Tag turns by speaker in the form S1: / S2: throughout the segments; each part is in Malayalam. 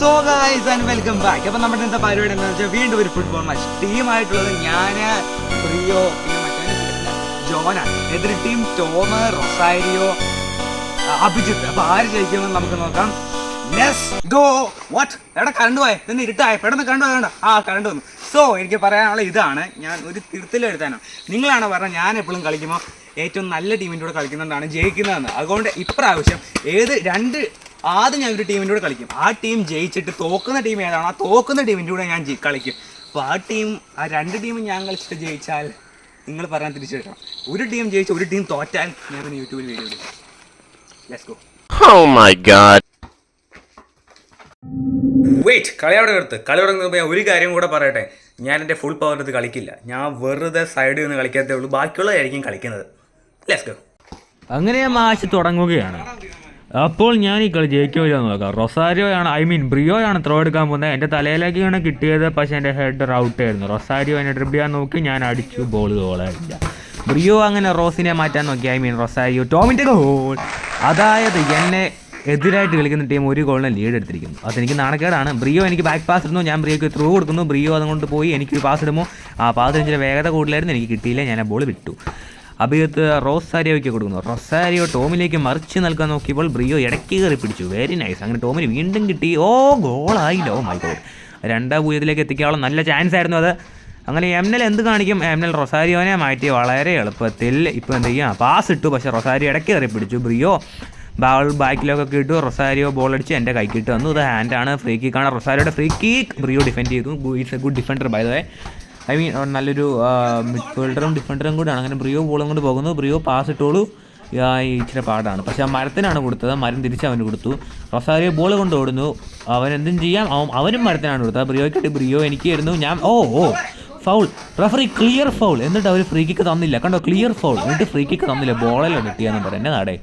S1: So guys and welcome back അപ്പൊ നമ്മുടെ ഇന്നത്തെ പരിപാടി എന്താണെന്ന് വെച്ചാൽ വീണ്ടും ഒരു ഫുട്ബോൾ മാച്ച് ടീമായിട്ടുള്ളത് ഞാൻ പ്രിയോ പിന്നെ ജോനാണ് എതിർ ടീം ടോമ് റൊസാരിയോ അഭിജിത്ത്. അപ്പൊ ആര് ജയിക്കുമെന്ന് നമുക്ക് നോക്കാം. കറണ്ട് പോയെ? നിന്ന് ഇരുട്ടായ? പെട്ടെന്ന് കണ്ടു വേണ്ട. ആ കറണ്ട് വന്നു. സോ എനിക്ക് പറയാനുള്ള ഇതാണ്. ഞാൻ ഒരു തിരുത്തലെഴുതാനാണ് നിങ്ങളാണ് പറഞ്ഞത് ഞാൻ എപ്പോഴും കളിക്കുമ്പോൾ ഏറ്റവും നല്ല ടീമിന്റെ കൂടെ കളിക്കുന്നതാണ് ജയിക്കുന്നതെന്ന്. അതുകൊണ്ട് ഇപ്രാവശ്യം ഏത് രണ്ട് ആദ്യം ഞാൻ ഒരു ടീമിന്റെ കൂടെ കളിക്കും. ആ ടീം ജയിച്ചിട്ട് തോക്കുന്ന ടീം ഏതാണോ ആ തോക്കുന്ന ടീമിന്റെ കൂടെ ഞാൻ കളിക്കും. അപ്പോൾ ആ ടീം ആ രണ്ട് ടീമും ഞാൻ കളിച്ചിട്ട് ജയിച്ചാൽ നിങ്ങൾ പറയാൻ തിരിച്ചെടുക്കണം ഒരു ടീം ജയിച്ച് ഒരു ടീം തോറ്റാൽ ഞാൻ പിന്നെ യൂട്യൂബിൽ വീഡിയോ എടുക്കും let's go
S2: Oh my god.
S1: Wait കളി അവിടെ എടുത്ത് കളി ഞാൻ ഒരു കാര്യം കൂടെ പറയട്ടെ. ഞാൻ എന്റെ ഫുൾ പവർ എടുത്ത് കളിക്കില്ല. ഞാൻ വെറുതെ സൈഡിൽ നിന്ന് കളിക്കാത്തേ ഉള്ളൂ. ബാക്കിയുള്ളതായിരിക്കും കളിക്കുന്നത്. ലെറ്റ്സ് ഗോ
S3: അങ്ങനെ മാച്ച് തുടങ്ങുകയാണ്. അപ്പോൾ ഞാൻ ഈ കളി ജയിക്കുമല്ലോ നോക്കാം. റൊസാരിയോ ആണ് ഐ മീൻ ബ്രിയോ ആണ് ത്രോ എടുക്കാൻ പോകുന്നത്. എന്റെ തലയിലേക്കാണ് കിട്ടിയത് പക്ഷേ എന്റെ ഹെഡ് റൗട്ട് ആയിരുന്നു. റൊസാരിയോ എന്നെ ഡ്രിബ് ചെയ്യാൻ നോക്കി ഞാൻ അടിച്ചു ബോൾ ഗോളായില്ല ബ്രിയോ അങ്ങനെ റോസിനെ മാറ്റാൻ നോക്കി ഐ മീൻ റൊസാരിയോ. ടോമിന്റെ ഗോൾ അതായത് എന്നെ എതിരായിട്ട് കളിക്കുന്ന ടീം ഒരു ഗോളിന് ലീഡ് എടുത്തിരിക്കുന്നു. അതെനിക്ക് നാണക്കേടാണ്. ബ്രിയോ എനിക്ക് ബാക്ക് പാസ് ഇടുന്നു. ഞാൻ ബ്രിയോക്ക് ത്രൂ കൊടുക്കുന്നു. ബ്രിയോ അതുകൊണ്ട് പോയി എനിക്കൊരു പാസ് ഇടുമോ? ആ പാസ് ഇച്ചിരി വേഗത കൂടുതലായിരുന്നു. എനിക്ക് കിട്ടിയില്ല. ഞാൻ ആ ബോൾ വിട്ടു. അഭിയത്ത് റോസാരിയോയ്ക്ക് കൊടുക്കുന്നു. റൊസാരിയോ ടോമിലേക്ക് മറിച്ച് നൽകാൻ നോക്കിയപ്പോൾ ബ്രിയോ ഇടയ്ക്ക് കയറി പിടിച്ചു. വെരി നൈസ് അങ്ങനെ ടോമിന് വീണ്ടും കിട്ടി. ഓ ഗോളായില്ല ഓ മൈ ഗോഡ് രണ്ടാം പൂജ്യത്തിലേക്ക് എത്തിക്കാനുള്ള നല്ല ചാൻസ് ആയിരുന്നു അത്. അങ്ങനെ എംനൽ എന്ത് കാണിക്കും? എംനൽ റൊസാരിയോനെ മാറ്റി വളരെ എളുപ്പത്തിൽ ഇപ്പോൾ എന്ത് ചെയ്യാം? പാസ് ഇട്ടു. പക്ഷേ റൊസാരിയോ ഇടയ്ക്ക് കയറി പിടിച്ചു. ബ്രിയോ ബാൾ ബാക്കിലൊക്കെ ഇട്ടു. റൊസാരിയോ ബോൾ അടിച്ച് എന്റെ കൈക്കിട്ട് വന്നു ഇത് ഹാൻഡാണ് ഫ്രീ കിക്കാണ് റൊസാരിയോയുടെ ഫ്രീ കിക്ക് ബ്രിയോ ഡിഫെൻഡ് ചെയ്തു. It's a good defender by the way I mean നല്ലൊരു മിഡ്ഫീൽഡറും ഡിഫൻഡറും കൂടിയാണ് അങ്ങനെ ബ്രിയോ ബോളും കൊണ്ട് പോകുന്നു. ബ്രിയോ പാസ് ഇട്ടോളൂ. ഇച്ചിരി പാടാണ്. പക്ഷെ ആ മരത്തിനാണ് കൊടുത്തത്. മരം തിരിച്ച് അവന് കൊടുത്തു. റൊസാരിയോ ബോൾ കൊണ്ട് ഓടുന്നു. അവൻ എന്തും ചെയ്യാം. അവനും മരത്തിനാണ് കൊടുത്തത്. ബ്രിയോയ്ക്കിട്ട് ബ്രിയോ എനിക്ക് ആയിരുന്നു ഞാൻ oh oh foul referee clear foul എന്നിട്ട് അവർ ഫ്രീ കിക്ക് തന്നില്ല. കണ്ടോ? ക്ലിയർ ഫൗൾ എന്നിട്ട് ഫ്രീ കിക്ക് തന്നില്ല. ബോളല്ലോ കിട്ടിയാന്ന് പറഞ്ഞു എന്നെ നാടേ?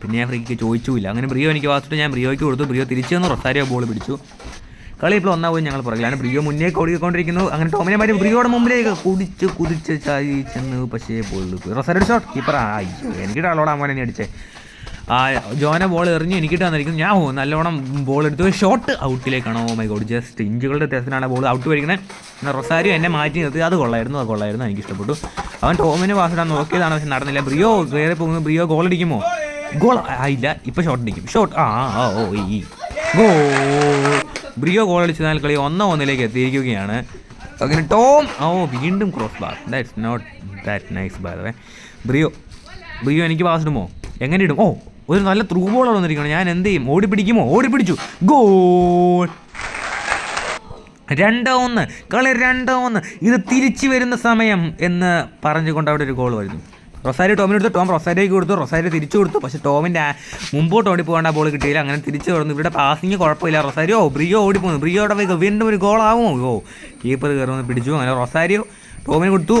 S3: പിന്നെ ഞാൻ ഫ്രീ കിക്ക് ചോദിച്ചില്ല അങ്ങനെ ബ്രിയോ എനിക്ക് വാസിട്ട് ഞാൻ ബ്രിയോയ്ക്ക് കൊടുത്തു. ബ്രിയോ തിരിച്ചു വന്നു. റൊസാരിയോ ബോൾ പിടിച്ചു. കളി ഇപ്പോൾ ഒന്നാവും ഞങ്ങൾ പുറകിലാണ്. ബ്രിയോ മുന്നേ ഓടിക്കൊണ്ടിരിക്കുന്നു. അങ്ങനെ ടോമിനെ മാറ്റി ബ്രിയോയുടെ മുമ്പിലേക്ക് കുടിച്ച് കുതിച്ച് ചായി ചെന്ന് പക്ഷേ ബോൾ റൊസാരിയുടെ ഷോട്ട് കീപ്പർ അയ്യോ എനിക്ക് പോലെ തന്നെ അടിച്ചേ. ആ ജോന ബോൾ എറിഞ്ഞ് എനിക്കിട്ട് വന്നിരിക്കുന്നു ഞാൻ ഓ നല്ലോണം ബോൾ എടുത്ത് ഷോട്ട് ഔട്ടിലേക്കാണോ മൈ ഗോഡ് ജസ്റ്റ് ഇഞ്ചുകളുടെ വ്യത്യാസത്തിലാണ് ബോൾ ഔട്ട് വരിക്കുന്നത് റൊസാരിയോ എന്നെ മാറ്റി നിർത്തി. അത് കൊള്ളായിരുന്നു അത് കൊള്ളായിരുന്നു. എനിക്ക് ഇഷ്ടപ്പെട്ടു. അവൻ ടോമിന് പാസിടാൻ നോക്കിയതാണ് പക്ഷെ നടന്നില്ല. ബ്രിയോ വേറെ പോകുന്നു. Brio goal അടിക്കുമോ? ഗോൾ ആയില്ല ഇപ്പൊ ഷോട്ട് അടിക്കും. ഷോട്ട് ആ ഓ ഈ. ഗോൾ ബ്രിയോ ഗോൾ അടിച്ചതിനാൽ കളി ഒന്നോ ഒന്നിലേക്ക് എത്തിയിരിക്കുകയാണ്. അങ്ങനെ ടോം ഓ വീണ്ടും cross bar that's not that nice by the way Brio Brio എനിക്ക് പാസ് ഇടുമോ? എങ്ങനെ ഇടും? ഓ ഒരു നല്ല ത്രൂ ബോൾ വന്നിരിക്കണം ഞാൻ എന്ത് ചെയ്യും? ഓടി പിടിക്കുമോ ഓടി പിടിച്ചു ഗോൾ രണ്ടോ ഒന്ന്. കളി രണ്ടോ ഒന്ന്. ഇത് തിരിച്ചു വരുന്ന സമയം എന്ന് പറഞ്ഞുകൊണ്ട് അവിടെ ഒരു ഗോൾ വരുന്നു. റൊസാരി ടോമിന് കൊടുത്തു ടോം റൊസാരിക്ക് കൊടുത്തു റൊസാരി തിരിച്ചു കൊടുത്തു. പക്ഷേ ടോമിന്റെ മുമ്പോട്ട് ഓടി പോകേണ്ട ബോൾ കിട്ടിയില്ല. അങ്ങനെ തിരിച്ചു കൊടുത്തു ഇവിടെ പാസിങ് കുഴപ്പമില്ല. റൊസാരിയോ ബ്രിയോ ഓടി പോകുന്നു ബ്രിയോയുടെ വേഗം വീണ്ടും ഒരു ഗോളാവുമോ ഓ കീപ്പർ കയറുന്നു പിടിച്ചു. അങ്ങനെ റൊസാരിയോ ടോമിന് കൊടുത്തു.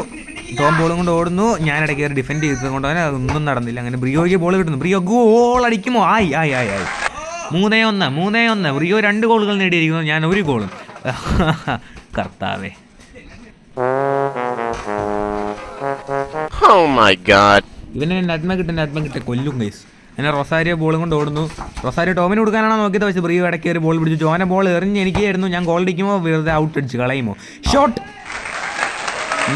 S3: ടോം ബോളും കൊണ്ട് ഓടുന്നു. ഞാൻ ഇടയ്ക്ക് കയറി ഡിഫെൻഡ് ചെയ്തത് കൊണ്ട് തന്നെ അതൊന്നും നടന്നില്ല. അങ്ങനെ ബ്രിയോയ്ക്ക് ബോൾ കിട്ടുന്നു. ബ്രിയോ ഗോൾ അടിക്കുമോ? ആയി ആയി ആയി ആയി. മൂന്നേ ഒന്ന് മൂന്നേ ഒന്ന്. ബ്രിയോ രണ്ട് ഗോളുകൾ നേടിയിരിക്കുന്നു. ഞാൻ ഒരു ഗോളും കർത്താവേ.
S2: Oh god.
S3: ഇവനെ നന്മ കിട്ടും നന്മ കിട്ടെ. കൊല്ലും ഗൈസ് അങ്ങനെ റൊസാരിയോ ബോളും കൊണ്ട് ഓടുന്നു. റൊസാരിയോ ടോമിന് കൊടുക്കാനാണോ നോക്കിയത്? പക്ഷേ ബ്രീവ് ഇടയ്ക്ക് ഒരു ബോൾ പിടിച്ചു. ജോന ബോൾ എറിഞ്ഞ് എനിക്കായിരുന്നു. ഞാൻ ഗോൾ അടിക്കുമോ വെറുതെ ഔട്ട് അടിച്ച്. കളയുമോ? Shot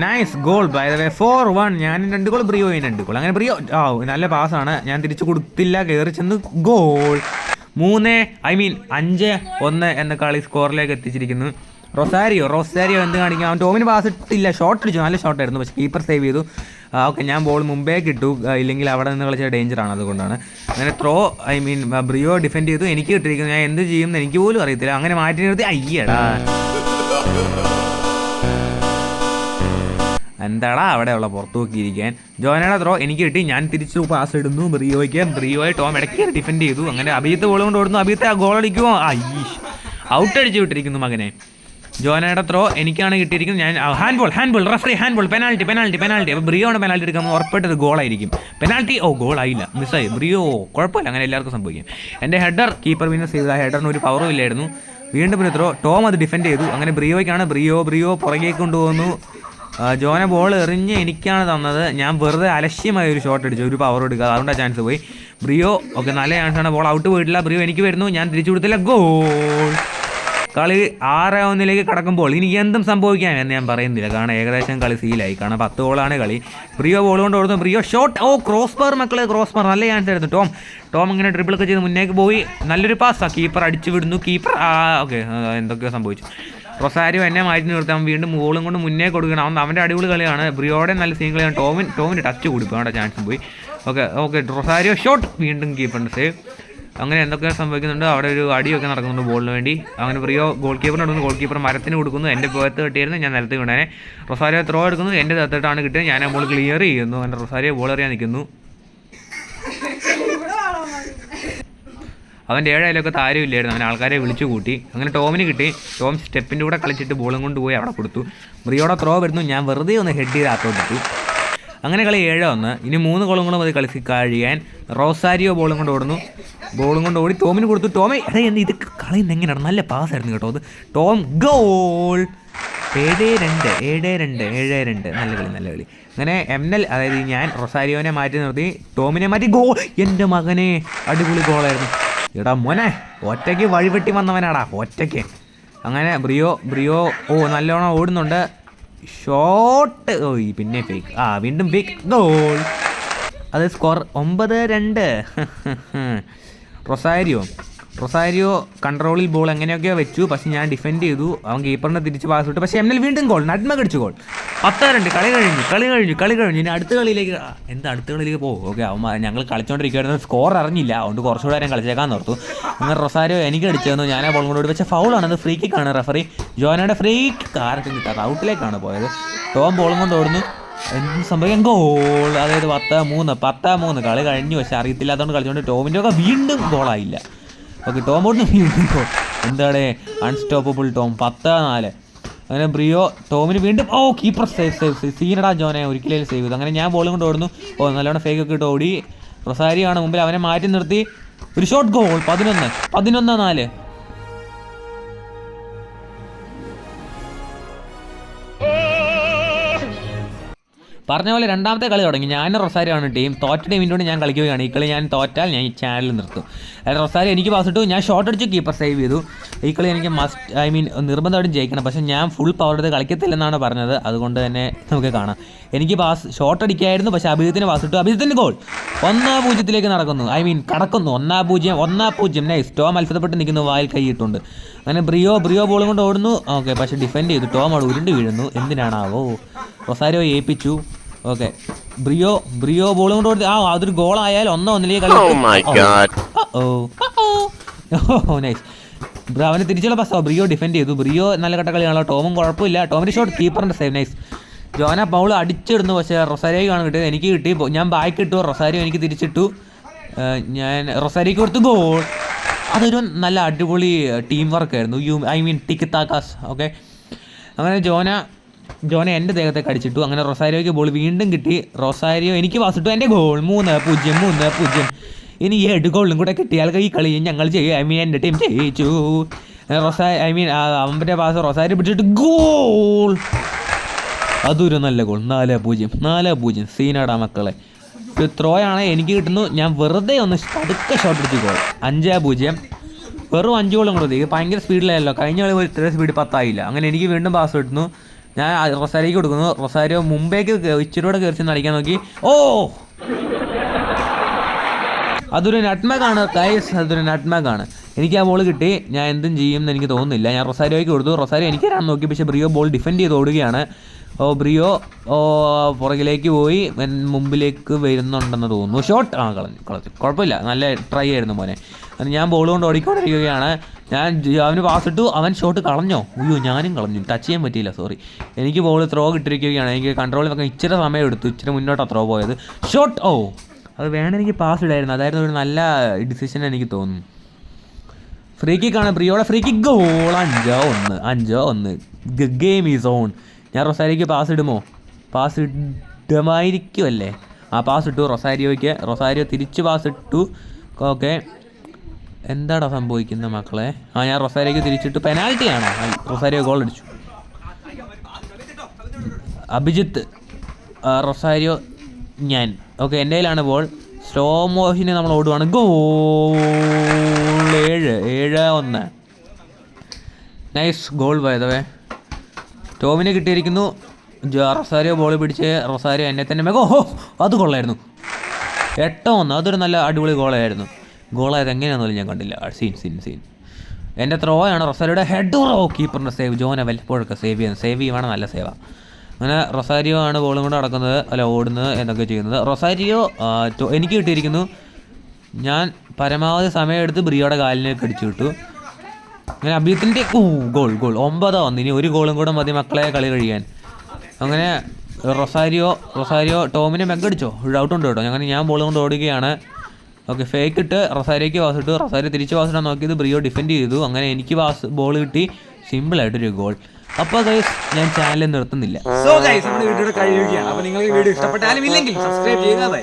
S3: nice goal by the way four one ഞാൻ രണ്ട് ഗോൾ ബ്രിയോ രണ്ട് ഗോൾ അങ്ങനെ ബ്രിയോ ആ നല്ല പാസ്സാണ് ഞാൻ തിരിച്ചു കൊടുത്തില്ല. കയറി ചെന്ന് ഗോൾ മൂന്ന് ഐ മീൻ അഞ്ച് ഒന്ന് എന്ന കളി സ്കോറിലേക്ക് എത്തിച്ചിരിക്കുന്നു. റൊസാരിയോ റൊസാരിയോ എന്ത് കാണിക്കും? അവൻ ടോമിന് പാസ് ഇട്ടില്ല. ഷോട്ട് അടിച്ചു. നല്ല ഷോട്ടായിരുന്നു പക്ഷേ കീപ്പർ സേവ് ചെയ്തു. ഓക്കെ ഞാൻ ബോൾ മുമ്പേ കിട്ടു ഇല്ലെങ്കിൽ അവിടെ നിന്ന് കളിച്ച ഡേഞ്ചറാണ് അതുകൊണ്ടാണ്. അങ്ങനെ throw I mean Brio defend ചെയ്തു. എനിക്ക് കിട്ടിയിരിക്കുന്നു ഞാൻ എന്ത് ചെയ്യും എനിക്ക് പോലും അറിയത്തില്ല. അങ്ങനെ മാറ്റി നിർത്തി. അയ്യടാ. എന്താടാ അവിടെയുള്ള പുറത്തു നോക്കിയിരിക്കാൻ? ജോനയുടെ ത്രോ എനിക്ക് കിട്ടി. ഞാൻ തിരിച്ചു പാസ് ഇടുന്നു ബ്രിയോയ്ക്ക് ബ്രിയോയെ ടോം ഇടയ്ക്ക് ഡിഫെൻഡ് ചെയ്തു. അങ്ങനെ അഭിയത്ത് ബോൾ കൊണ്ട് ഓടുന്നു. അഭിയത്തെ ആ ഗോൾ അടിക്കുമോ ഔട്ട് അടിച്ചു വിട്ടിരിക്കുന്നു മകനെ. ജോനയുടെ ത്രോ എനിക്കാണ് കിട്ടിയിരിക്കുന്നത്. ഞാൻ hand ball hand ball referee hand ball penalty penalty penalty അപ്പോൾ ബ്രിയോണ് പെനാൽറ്റി എടുക്കുമ്പോൾ ഉറപ്പായിട്ട് ഒരു ഗോളായിരിക്കും. പെനാൽറ്റി ഓ ഗോളായില്ല. മിസ്സായി ബ്രിയോ കുഴപ്പമില്ല. അങ്ങനെ എല്ലാവർക്കും സംഭവിക്കും. എന്റെ ഹെഡർ കീപ്പർ വിന്നസ് ചെയ്തു ഹെഡറിന് ഒരു പവറും ഇല്ലായിരുന്നു. വീണ്ടും പിന്നെ ത്രോ ടോം അത് ഡിഫെൻഡ് ചെയ്തു. അങ്ങനെ ബ്രിയോയ്ക്കാണ് ബ്രിയോ ബ്രിയോ പുറകേക്ക് കൊണ്ടുപോകുന്നു. ജോനെ ജോന ബോൾ എറിഞ്ഞ് എനിക്കാണ് തന്നത്. ഞാൻ വെറുതെ അലക്ഷ്യമായ ഒരു ഷോട്ട് അടിച്ചു. ഒരു പവർ എടുക്കുക അതുകൊണ്ട് ആ ചാൻസ് പോയി. ബ്രിയോ ഒക്കെ നല്ല ചാൻസാണ് ബോൾ ഔട്ട് പോയിട്ടില്ല. ബ്രിയോ എനിക്ക് വരുന്നു. ഞാൻ തിരിച്ചു കൊടുത്തില്ല. ഗോൾ കളി ആറ് ഒന്നിലേക്ക് കടക്കുമ്പോൾ ഇനി എന്തും സംഭവിക്കാം എന്ന് ഞാൻ പറയുന്നില്ല. കാരണം ഏകദേശം കളി സീലായി കാരണം പത്ത് ഗോളാണ് കളി. പ്രിയോ ബോൾ കൊണ്ട് ഓടുന്നു Brio shot oh cross bar മക്കളെ ക്രോസ് ബാർ നല്ല ചാൻസ് ആയിരുന്നു. ടോം ടോം ഇങ്ങനെ ഡ്രിബിളൊക്കെ ചെയ്ത് മുന്നേക്ക് പോയി. നല്ലൊരു പാസ്സാണ് കീപ്പർ അടിച്ചു വിടുന്നു. കീപ്പർ ആ ഓക്കെ എന്തൊക്കെയോ സംഭവിച്ചു. റൊസാരിയോ എന്നെ മാറ്റി നിർത്തി. അവൻ വീണ്ടും ബോളും കൊണ്ട് മുന്നേ കൊടുക്കണം അവൻ അവന്റെ അടിപൊളി കളിയാണ്. ബ്രിയോടെ നല്ല സീൻ കളിയാണ്. ടോമിൻ ടോമിന്റെ ടച്ച് കൊടുക്കും അവിടെ ചാൻസും പോയി. ഓക്കെ ഓക്കെ റൊസാരിയോ ഷോട്ട് വീണ്ടും കീപ്പറിന്റെ സേവ് അങ്ങനെ എന്തൊക്കെ സംഭവിക്കുന്നുണ്ട്. അവിടെ ഒരു അടിയൊക്കെ നടക്കുന്നുണ്ട് ബോളിന് വേണ്ടി. അങ്ങനെ പ്രിയോ ഗോൾ കീപ്പറിന് കൊടുക്കുന്നു ഗോൾ കീപ്പർ മരത്തിന് കൊടുക്കുന്നു. എന്റെ പുറത്ത് കിട്ടിയിരുന്നു. ഞാൻ നിലത്ത് വീണേനെ. റൊസാരിയോ ത്രോ എടുക്കുന്നു. എന്റെ തത്തിട്ടാണ് കിട്ടിയത്. ഞാൻ ആ ബോൾ ക്ലിയർ ചെയ്യുന്നു. എന്റെ റൊസാരിയോ ബോൾ എറിയാൻ നിൽക്കുന്നു. അവന്റെ ഏഴായാലൊക്കെ താരമില്ലായിരുന്നു. അവൻ ആൾക്കാരെ വിളിച്ചു കൂട്ടി. അങ്ങനെ ടോമിന് കിട്ടി. ടോം സ്റ്റെപ്പിന്റെ കൂടെ കളിച്ചിട്ട് ബോളും കൊണ്ട് പോയി അവിടെ കൊടുത്തു. ബ്രിയോടെ ത്രോ വരുന്നു. ഞാൻ വെറുതെ ഒന്ന് ഹെഡ് ചെയ്ത് ആത്തോട്ടിട്ടു അങ്ങനെ കളി ഏഴ് ഒന്ന്. ഇനി മൂന്ന് ഗോളും കൂടെ മതി കളിച്ച് കഴിയാൻ. റോസാരിയോ ബോളും കൊണ്ട് ഓടുന്നു. ബോളും കൊണ്ട് ഓടി ടോമിന് കൊടുത്തു. ടോമി അതെ എന്ത് ഇത് കളയുന്ന എങ്ങനെയാണ്? നല്ല പാസ് ആയിരുന്നു കേട്ടോ അത്. ടോം ഗോൾ ഏഴ് രണ്ട് ഏഴ് രണ്ട് ഏഴ് രണ്ട്. നല്ല കളി നല്ല കളി. അങ്ങനെ എം എൽ അതായത് ഞാൻ റൊസാരിയോനെ മാറ്റി നിർത്തി. ടോമിനെ മാറ്റി ഗോൾ എന്റെ മകനെ അടിപൊളി ഗോളായിരുന്നു എടാ മോനെ ഒറ്റയ്ക്ക് വഴിവെട്ടി വന്നവനാടാ ഒറ്റയ്ക്ക്. അങ്ങനെ ബ്രിയോ ബ്രിയോ ഓ നല്ലോണം ഓടുന്നുണ്ട്. ഷോട്ട്. ഓയ് പിന്നെ ഫേക്ക് ആ വീണ്ടും ഫേക്ക് ഗോൾ അത് സ്കോർ ഒമ്പത് രണ്ട്. റൊസാരിയോ. റൊസാരിയോ കൺട്രോളിൽ ബോൾ എങ്ങനെയൊക്കെയോ വെച്ചു. പക്ഷെ ഞാൻ ഡിഫെൻഡ് ചെയ്തു. അവൻ കീപ്പറിനെ തിരിച്ച് പാസ് വിട്ടു പക്ഷേ എം വീണ്ടും ഗോൾ നട്മ കടിച്ചു ഗോൾ പത്ത് രണ്ട് കളി കഴിഞ്ഞു കളി കഴിഞ്ഞു കളി കഴിഞ്ഞു. ഇനി അടുത്ത കളിയിലേക്ക് എന്താ അടുത്ത കളിയിലേക്ക് പോകും? ഓക്കെ അവന്മാർ ഞങ്ങൾ കളിച്ചുകൊണ്ടിരിക്കുകയായിരുന്നു സ്കോർ അറിഞ്ഞില്ല. അതുകൊണ്ട് കുറച്ചുകൂടെ നേരം കളിച്ചേക്കാൻ ഓർത്തു. അങ്ങനെ റൊസാരോ എനിക്ക് അടിച്ചു തന്നു. ഞാൻ ആ ബോൾ വെച്ച പക്ഷേ ഫൗളാണ് അത് ഫ്രീ കിക്കാണ് റെഫറി ജോനയുടെ ഫ്രീ കിക്ക് കിട്ടാറ് ഔട്ടിലേക്കാണ് പോയത്. ടോം ബോളും കൊണ്ട് ഓടുന്നു. എന്ത് സംഭവം ഗോൾ അതായത് പത്ത് മൂന്ന് പത്ത് മൂന്ന്. കളി കഴിഞ്ഞു പക്ഷെ അറിയത്തില്ലാത്തതുകൊണ്ട് കളിച്ചുകൊണ്ട് ടോമിന്റെ ഒക്കെ വീണ്ടും ഗോളായില്ല ഓക്കെ ടോം ഓടുന്നു വീണ്ടും ഗോൾ എന്താണ്? Unstoppable Tom. പത്ത് നാല്. അങ്ങനെ ബ്രിയോ ടോമിന് വീണ്ടും oh keeper save save save സീനടാ ജോനെ ഒരിക്കലും സേവ് ചെയ്തു. അങ്ങനെ ഞാൻ ബോളും കൊണ്ട് ഓടുന്നു. ഓ നല്ലോണം ഫേക്ക് ഒക്കെ ഇട്ട് ഓടി. റൊസാരിയാണ് മുമ്പിൽ. അവനെ മാറ്റി നിർത്തി. ഒരു ഷോട്ട് ഗോൾ പതിനൊന്ന്. പതിനൊന്ന് നാല്. പറഞ്ഞ പോലെ രണ്ടാമത്തെ കളി തുടങ്ങി. ഞാൻ റൊസാരിയോ ആണ് ടീം. തോറ്റ ടീമിന്റെ കൂടെ ഞാൻ കളിക്കുകയാണ്. ഈ കളി ഞാൻ തോറ്റാൽ ഞാൻ ഈ ചാനൽ നിർത്തും. അതായത് റൊസാരിയോ എനിക്ക് പാസ് ഇട്ടു. ഞാൻ ഷോട്ട് അടിച്ചു കീപ്പർ സേവ് ചെയ്തു. ഈ കളി എനിക്ക് മസ്റ്റ് ഐ മീൻ നിർബന്ധമായിട്ടും ജയിക്കണം. പക്ഷേ ഞാൻ ഫുൾ പവർ എടുത്ത് കളിക്കത്തില്ലെന്നാണ് പറഞ്ഞത്. അതുകൊണ്ട് തന്നെ നമുക്ക് കാണാം. എനിക്ക് പാസ് ഷോട്ട് അടിക്കായിരുന്നു. പക്ഷേ അഭിജിത്തിന് പാസ് ഇട്ടു. അഭിജിത്തിന്റെ ഗോൾ ഒന്നാം പൂജ്യത്തിലേക്ക് നടക്കുന്നു. ഐ മീൻ കടക്കുന്നു. ഒന്നാം പൂജ്യം ഒന്നാം പൂജ്യം. നൈസ് ടോം അത്ഭുതപ്പെട്ട് നിൽക്കുന്നു. വായിൽ കൈയിട്ടുണ്ട് അങ്ങനെ ബ്രിയോ ബ്രിയോ ബോളും കൊണ്ട് ഓടുന്നു. ഓക്കെ പക്ഷേ ഡിഫെൻഡ് ചെയ്തു. ടോം അവിടെ ഉരുണ്ട് വീഴുന്നു. എന്തിനാണാവോ? റൊസാരിയോ ഏൽപ്പിച്ചു. ഓക്കെ. ബ്രിയോ ബ്രിയോ ബോളും കൊണ്ട് കൊടുത്ത് ആ അതൊരു ഗോൾ ആയാലും ഒന്നോ ഒന്നിലേക്ക് കളി
S2: Oh
S3: നൈസ് അവന് തിരിച്ചുള്ള പാസ്സോ ബ്രിയോ ഡിഫെൻഡ് ചെയ്തു. ബ്രിയോ നല്ല കട്ട കളിയാണല്ലോ. ടോമും കുഴപ്പമില്ല. ടോമിന്റെ ഷോട്ട് കീപ്പറിന്റെ സേവ് നൈസ് ജോന പൗൾ അടിച്ചിടുന്നു. പക്ഷേ റൊസാരിയോ ആണ് കിട്ടിയത്. എനിക്ക് കിട്ടി. ഞാൻ ബാക്ക് ഇട്ടു. റൊസാരിയോ എനിക്ക് തിരിച്ചിട്ടു. ഞാൻ റൊസാരിയോക്ക് കൊടുത്തു ഗോൾ അതൊരു നല്ല അടിപൊളി team വർക്കായിരുന്നു you I mean tiki takas okay അങ്ങനെ ജോന ജോന എന്റെ ദേഹത്തെ കടിച്ചിട്ടു. അങ്ങനെ റൊസാരിയോയ്ക്ക് ബോൾ വീണ്ടും കിട്ടി. റൊസാരിയോ എനിക്ക് വാസിട്ടു എന്റെ ഗോൾ മൂന്ന് പൂജ്യം മൂന്ന് പൂജ്യം. ഇനി ഈ എട്ട് ഗോളും കൂടെ കിട്ടിയാൽ ഈ കളി ഞങ്ങൾ ചെയ്യും ഐ മീൻ എന്റെ ടീം ജയിച്ചു. റൊസാ ഐ മീൻ അവന്റെ പാസ് റൊസാരി പിടിച്ചിട്ട് ഗോൾ അതൊരു നല്ല ഗോൾ നാല് പൂജ്യം. നാല് പൂജ്യം. സീനാടാ മക്കളെ. ഒരു ത്രോ ആണ് എനിക്ക് കിട്ടുന്നു. ഞാൻ വെറുതെ ഒന്ന് പതുക്കെ ഷോട്ട് അടിച്ച് ഗോൾ അഞ്ച് പൂജ്യം. വെറും അഞ്ച് ഗോളും കൂടെ ഇത് ഭയങ്കര സ്പീഡിലായല്ലോ കഴിഞ്ഞ കളി ഒരു ഇത്ര സ്പീഡ് പത്തായില്ല. അങ്ങനെ എനിക്ക് വീണ്ടും പാസ് കിട്ടുന്നു ഞാൻ റൊസാരിക്ക് കൊടുക്കുന്നു. റൊസാരിയോ മുമ്പേക്ക് ഇച്ചിരി കൂടെ കയറി ചെന്ന് അടിക്കാൻ നോക്കി. ഓ! അതൊരു നട്ട്മാക്കാണ് കൈസ് അതൊരു നട്ട്മാക്കാണ് എനിക്ക് ആ ബോൾ കിട്ടി. ഞാൻ എന്തും ചെയ്യും എന്ന് എനിക്ക് തോന്നുന്നില്ല. ഞാൻ റൊസാരിയോയ്ക്ക് കൊടുത്തു. റൊസാരിയോ എനിക്ക് തരാൻ നോക്കി. പക്ഷേ ബ്രിയോ ബോൾ ഡിഫെൻഡ് ചെയ്ത് ഓടുകയാണ്. ഓ ബ്രിയോ ഓ പുറകിലേക്ക് പോയി. മുമ്പിലേക്ക് വരുന്നുണ്ടെന്ന് തോന്നുന്നു. ഷോട്ട് ആ കളഞ്ഞു കളഞ്ഞു. കുഴപ്പമില്ല. നല്ല ട്രൈ ആയിരുന്നു മോനെ. ഞാൻ ബോൾ കൊണ്ട് ഓടിക്കൊണ്ടിരിക്കുകയാണ്. ഞാൻ അവന് പാസ് ഇട്ടു അവൻ ഷോട്ട് കളഞ്ഞോ? അയ്യോ ഞാനും കളഞ്ഞു. ടച്ച് ചെയ്യാൻ പറ്റിയില്ല സോറി എനിക്ക് ബോൾ ത്രോ കിട്ടിരിക്കുകയാണ് എനിക്ക് കൺട്രോൾ വെക്കാൻ ഇച്ചിരി സമയം എടുത്തു. ഇച്ചിരി മുന്നോട്ടാണ് ത്രോ പോയത്. Shot oh. അത് വേണം എനിക്ക് പാസ് ഇടായിരുന്നു. അതായിരുന്നു ഒരു നല്ല ഡിസിഷൻ എനിക്ക് തോന്നുന്നു. ഫ്രീ കിക്കാണ് പ്രിയോടെ. ഫ്രീ കിക്ക് ഗോൾ അഞ്ചോ ഒന്ന്. അഞ്ചോ ഒന്ന്. ഗെയിം ഈസ് ഓൺ ഞാൻ റൊസാരിക്ക് പാസ് ഇടുമോ? പാസ് ഇടുമായിരിക്കുമല്ലേ ആ പാസ് ഇട്ടു റൊസാരിയോയ്ക്ക്. റൊസാരിയോ തിരിച്ച് പാസ് ഇട്ടു. ഓക്കെ എന്താടാ സംഭവിക്കുന്നത് മക്കളെ? ആ ഞാൻ റൊസാരിയോക്ക് തിരിച്ചിട്ട് പെനാൽറ്റിയാണോ റൊസാരിയോ ഗോൾ അടിച്ചു. അഭിജിത്ത് റൊസാരിയോ ഞാൻ. ഓക്കെ എന്റെ കയ്യിലാണ് ബോൾ സ്ലോ മോഷന് നമ്മൾ ഓടുവാണ്. ഗോൾ ഏഴ് ഏഴ് ഒന്ന്. നൈസ് ഗോൾ പോയതവേ ടോമിനെ കിട്ടിയിരിക്കുന്നു. റൊസാരിയോ ബോൾ പിടിച്ച് റൊസാരിയോ എന്നെ തന്നെ മെഗോ ഹോ അത് കൊള്ളായിരുന്നു. എട്ടോ ഒന്ന്. അതൊരു നല്ല അടിപൊളി ഗോളായിരുന്നു ഗോളായത് എങ്ങനെയാണെന്നു ഞാൻ കണ്ടില്ല. സീൻ സീൻ സീൻ എന്റെ ത്രോ ആണ് റൊസാരിയോയുടെ ഹെഡ് റോ കീപ്പറിന്റെ സേവ് ജോനെ വല്ലപ്പോഴൊക്കെ സേവ് ചെയ്യുന്നത് സേവ് ചെയ്യുവാണ് നല്ല സേവാണ് അങ്ങനെ റൊസാരിയോ ആണ് ബോളും കൊണ്ട് നടക്കുന്നത് അല്ല ഓടുന്നത് എന്നൊക്കെ ചെയ്യുന്നത്. റൊസാരിയോ എനിക്ക് കിട്ടിയിരിക്കുന്നു ഞാൻ പരമാവധി സമയമെടുത്ത് ബ്രിയോടെ കാലിലേക്ക് അടിച്ചു വിട്ടു. അങ്ങനെ അഭിയത്തിന്റെ ഊ ഗോൾ ഗോൾ ഒമ്പതോ ഒന്ന് ഇനി ഒരു ഗോളും കൂടെ മതി മക്കളെ കളി കഴിയാൻ. അങ്ങനെ റൊസാരിയോ റൊസാരിയോ ടോമിനെ മെഗടിച്ചോ ഡൗട്ട് ഉണ്ട് കേട്ടോ. അങ്ങനെ ഞാൻ ബോൾ കൊണ്ട് ഓടുകയാണ്. ഓക്കെ ഫേക്ക് ഇട്ട് റസാരിക്ക് പാസ് ഇട്ടു. റസാരി തിരിച്ച് പാസ് ഇടാൻ നോക്കിയത് ബ്രിയോ ഡിഫെൻഡ് ചെയ്തു. അങ്ങനെ എനിക്ക് പാസ് ബോൾ കിട്ടി. സിമ്പിൾ സിമ്പിളായിട്ടൊരു ഗോൾ അപ്പോൾ ഗൈസ് ഞാൻ ചാനൽ നിർത്തുന്നില്ല.
S1: സോ ഗൈസ് നമ്മുടെ വീഡിയോയുടെ കഴിയുകയാണ് അപ്പൊ നിങ്ങൾക്ക് വീഡിയോ ഇഷ്ടപ്പെട്ടാലും ഇല്ലെങ്കിൽ സബ്സ്ക്രൈബ് ബൈ